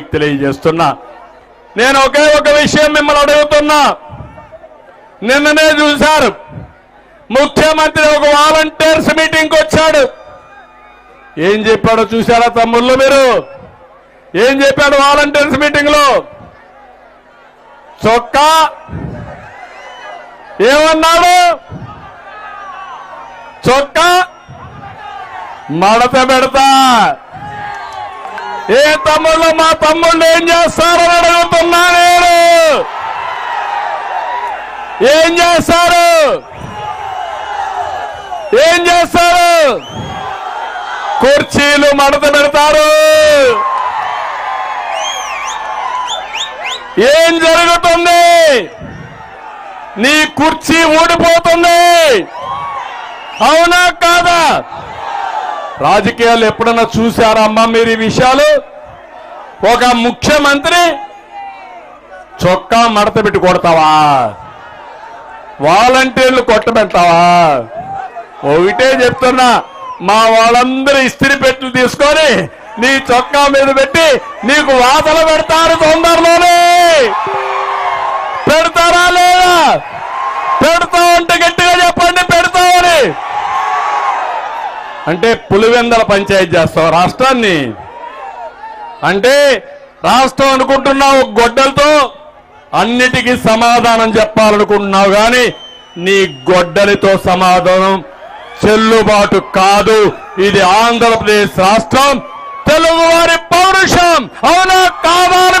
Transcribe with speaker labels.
Speaker 1: తెలియజేస్తున్నా. నేను ఒకే ఒక విషయం మిమ్మల్ని అడుగుతున్నా. నిన్ననే చూశారు. ముఖ్యమంత్రి ఒక వాలంటీర్స్ మీటింగ్కి వచ్చాడు. ఏం చెప్పాడో చూశారా తమ్ముళ్ళు మీరు? ఏం చెప్పాడు వాలంటీర్స్ మీటింగ్లో చొక్కా? ఏమన్నాడు? చొక్కా? మడత పెడతా. ఏ తమ్ముళ్ళు మా తమ్ముళ్ళు ఏం చేస్తారని అడుగుతున్నా నేను. ఏం చేస్తారు? ఏం చేస్తారు? కుర్చీలు మడత పెడతారు. ఏం జరుగుతుంది? నీ కుర్చీ ఊడిపోతుంది. అవునా కాదా? రాజకీయాలు ఎప్పుడన్నా చూశారా అమ్మా మీరు ఈ విషయాలు? ఒక ముఖ్యమంత్రి చొక్కా మడత పెట్టి కొడతావా? వాలంటీర్లు కొట్టబెడతావా? ఒకటే చెప్తున్నా మా వాళ్ళందరూ ఇస్త్రీ పెట్టులు తీసుకొని నీ చొక్కా మీద పెట్టి నీకు వాతలు పెడతారు తొందరలోనే. పెడతారా లేదా పెడతా ఉంటే గట్టిగా చెప్పండి పెడతామని అంటే పులివెందల పంచాయతీ చేస్తావు రాష్ట్రాన్ని. అంటే రాష్ట్రం అనుకుంటున్నావు గొడ్డలతో అన్నిటికీ సమాధానం చెప్పాలనుకుంటున్నావు కానీ నీ గొడ్డలితో సమాధానం చెల్లుబాటు కాదు. ఇది ఆంధ్రప్రదేశ్ రాష్ట్రం. తెలుగువారి పౌరుషం. అవునా? కాదా అని